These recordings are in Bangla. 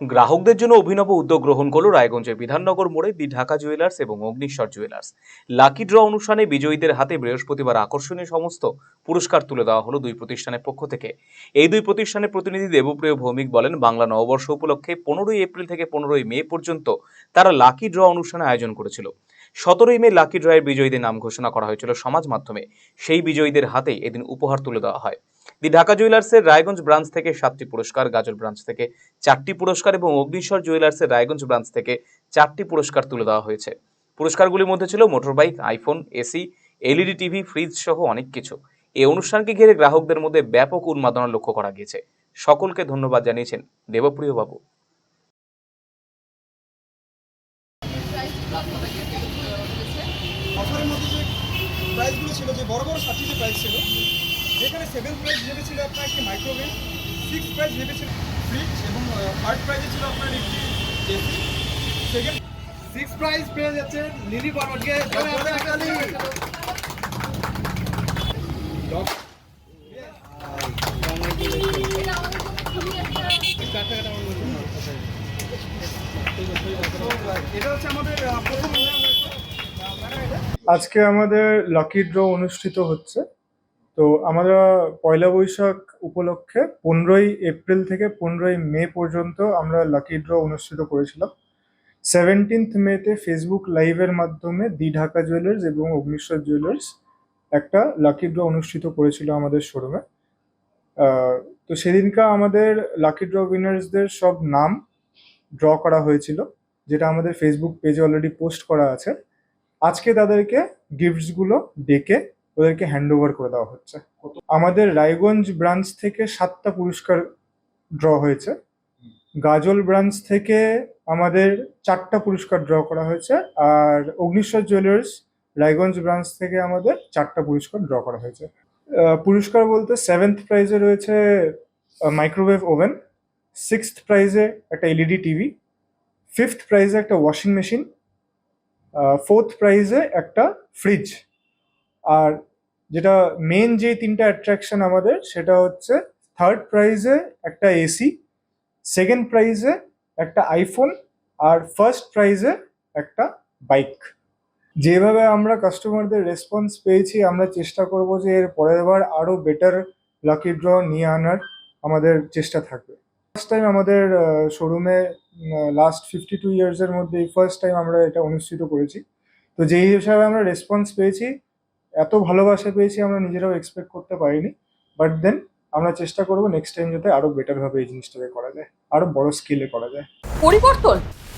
গ্রাহকদের জন্য অভিনব উদ্যোগ গ্রহণ করল রায়গঞ্জের বিধাননগর মোড়ে দি ঢাকা জুয়েলার্স এবং অগ্নিশ্বর জুয়েলার্স। লাকি ড্র অনুষ্ঠানে বিজয়ীদের হাতে বৃহস্পতিবার আকর্ষণীয় সমস্ত পুরস্কার তুলে দেওয়া হলো দুই প্রতিষ্ঠানের পক্ষ থেকে। এই দুই প্রতিষ্ঠানের প্রতিনিধি দেবপ্রিয় ভৌমিক বলেন, বাংলা নববর্ষ উপলক্ষে পনেরোই এপ্রিল থেকে পনেরোই মে পর্যন্ত তারা লাকি ড্র অনুষ্ঠানে আয়োজন করেছিল। সতেরোই মে লাকি ড্রয়ের বিজয়ীদের নাম ঘোষণা করা হয়েছিল সমাজ মাধ্যমে। সেই বিজয়ীদের হাতেই এদিন উপহার তুলে দেওয়া হয়। দি ঢাকা জুয়েলার্সের রায়গঞ্জ ব্রাঞ্চ থেকে সাতটি পুরস্কার, গাজল ব্রাঞ্চ থেকে চারটি পুরস্কার এবং অগ্নিশ্বর জুয়েলার্সের রায়গঞ্জ ব্রাঞ্চ থেকে চারটি পুরস্কার তুলে দেওয়া হয়েছে। পুরস্কারগুলির মধ্যে ছিল motorbike, iPhone, AC, LED TV, fridge সহ অনেক কিছু। এই অনুষ্ঠানকে ঘিরে গ্রাহকদের মধ্যে ব্যাপক উন্মাদনা লক্ষ্য করা গিয়েছে। সকলকে ধন্যবাদ জানিয়েছেন দেবপ্রিয় বাবু। প্রাইসগুলো ছিল, যে বড় বড় সাতটি যে প্রাইস ছিল যেখানে সেভেন প্রাইস ভেবেছিল আপনার একটি মাইক্রোওয়েভ সিক্স প্রাইস ভেবেছিল ফ্রিজ এবং থার্ড প্রাইজে ছিল আপনার একটি এসি সেকেন্ড সিক্স প্রাইজ পেয়ে যাচ্ছে লিলি বর্মনকে আজকে আমাদের লাকি ড্র অনুষ্ঠিত হচ্ছে। তো আমরা পয়লা বৈশাখ উপলক্ষে পনেরোই এপ্রিল থেকে পনেরোই মে পর্যন্ত আমরা লাকি ড্র অনুষ্ঠিত করেছিলাম। সেভেন্টিন্থ মেতে ফেসবুক লাইভের মাধ্যমে দি ঢাকা জুয়েলার্স এবং অগ্নিশ্বর জুয়েলার্স একটা লাকি ড্র অনুষ্ঠিত করেছিল আমাদের শোরুমে তো সেদিনকা আমাদের লাকি ড্র উইনার্সদের সব নাম ড্র করা হয়েছিল, যেটা আমাদের ফেসবুক পেজে অলরেডি পোস্ট করা আছে। আজকে তাদেরকে গিফটসগুলো ডেকে ওদেরকে হ্যান্ড ওভার করে দেওয়া হচ্ছে। আমাদের রায়গঞ্জ ব্রাঞ্চ থেকে সাতটা পুরস্কার ড্র হয়েছে। গাজল ব্রাঞ্চ থেকে আমাদের চারটা পুরস্কার ড্র করা হয়েছে। আর অগ্নিশ্বর জুয়েলার্স রায়গঞ্জ ব্রাঞ্চ থেকে আমাদের চারটা পুরস্কার ড্র করা হয়েছে। পুরস্কার বলতে সেভেন্থ প্রাইজে রয়েছে মাইক্রোওয়েভ ওভেন সিক্সথ প্রাইজে একটা এলইডি টিভি ফিফথ প্রাইজে একটা ওয়াশিং মেশিন ফোর্থ প্রাইজে একটা ফ্রিজ আর যেটা মেন যে তিনটা অ্যাট্রাকশন আমাদের, সেটা হচ্ছে থার্ড প্রাইজে একটা এসি সেকেন্ড প্রাইজে একটা আইফোন আর ফার্স্ট প্রাইজে একটা বাইক যেভাবে আমরা কাস্টমারদের রেসপন্স পেয়েছি, আমরা চেষ্টা করব যে এর পরের বার আরও বেটার লাকি ড্র নিয়ে আনার আমাদের চেষ্টা থাকবে। ফার্স্ট টাইম আমাদের শোরুমে লাস্ট ফিফটি টু ইয়ার্সের মধ্যে ফার্স্ট টাইম আমরা এটা অনুষ্ঠিত করেছি। তো যেই হিসাবে আমরা রেসপন্স পেয়েছি এত ভালোবাসা পেয়েছি আমরা নিজেরাও এক্সপেক্ট করতে পারিনি বাট দেন আমরা চেষ্টা করব নেক্সট টাইম যাতে আরও বেটার ভাবে এই জিনিসটাকে করা যায় আরও বড় স্কেলে করা যায়। পরিবর্তন?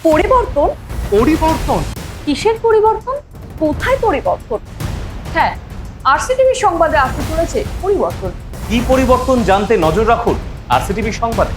পরিবর্তন? পরিবর্তন। কিসের পরিবর্তন? কোথায় পরিবর্তন? হ্যাঁ আরসিটিভি সংবাদে আসতে চলেছে পরিবর্তন। কি পরিবর্তন জানতে নজর রাখুন আরসিটিভি সংবাদে।